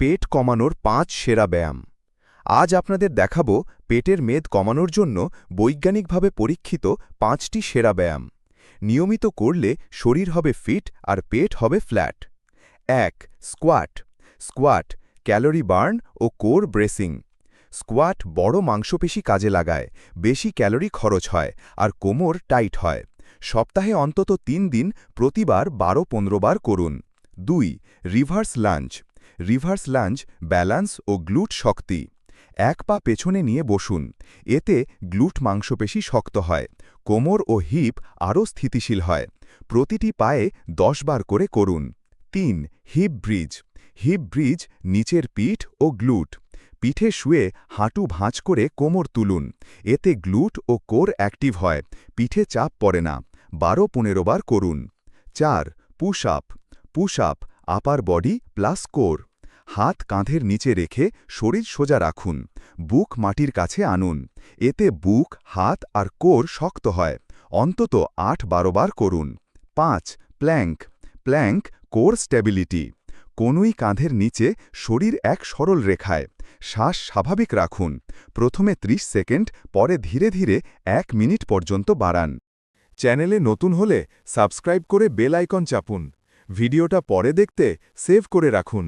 পেট কমানোর পাঁচ সেরা ব্যায়াম। আজ আপনাদের দেখাবো পেটের মেদ কমানোর জন্য বৈজ্ঞানিকভাবে পরীক্ষিত পাঁচটি সেরা ব্যায়াম। নিয়মিত করলে শরীর হবে ফিট আর পেট হবে ফ্ল্যাট। এক, স্কোয়াট। স্কোয়াট, ক্যালোরি বার্ন ও কোর ব্রেসিং। স্কোয়াট বড় মাংসপেশি কাজে লাগায়, বেশি ক্যালোরি খরচ হয় আর কোমর টাইট হয়। সপ্তাহে অন্তত তিন দিন প্রতিবার বারো পনেরো বার করুন। দুই, reverse lunge. Reverse lunge balance ও গ্লুট শক্তি। এক পা পেছনে নিয়ে বসুন। এতে গ্লুট মাংসপেশি শক্ত হয়, কোমর ও হিপ আরও স্থিতিশীল হয়। প্রতিটি পায়ে দশ বার করে করুন। তিন, হিপ ব্রিজ। হিপ ব্রিজ নিচের পিঠ ও গ্লুট। পিঠে শুয়ে হাঁটু ভাঁজ করে কোমর তুলুন। এতে গ্লুট ও কোর অ্যাক্টিভ হয়। পিঠে চাপ পড়ে না। বারো, পনেরো বার করুন। চার, push up. Push up, upper body plus core. হাত কাঁধের নিচে রেখে শরীর সোজা রাখুন। বুক মাটির কাছে আনুন। এতে বুক, হাত আর কোর শক্ত হয়। অন্তত আট বারো বার করুন। পাঁচ, প্ল্যাঙ্ক। প্ল্যাঙ্ক, কোর স্ট্যাবিলিটি কোনোই কাঁধের নিচে শরীর এক সরল রেখায়। শ্বাস স্বাভাবিক রাখুন। প্রথমে ৩০ সেকেন্ড, পরে ধীরে ধীরে এক মিনিট পর্যন্ত বাড়ান। চ্যানেলে নতুন হলে সাবস্ক্রাইব করে বেল আইকন চাপুন। ভিডিওটা পরে দেখতে সেভ করে রাখুন।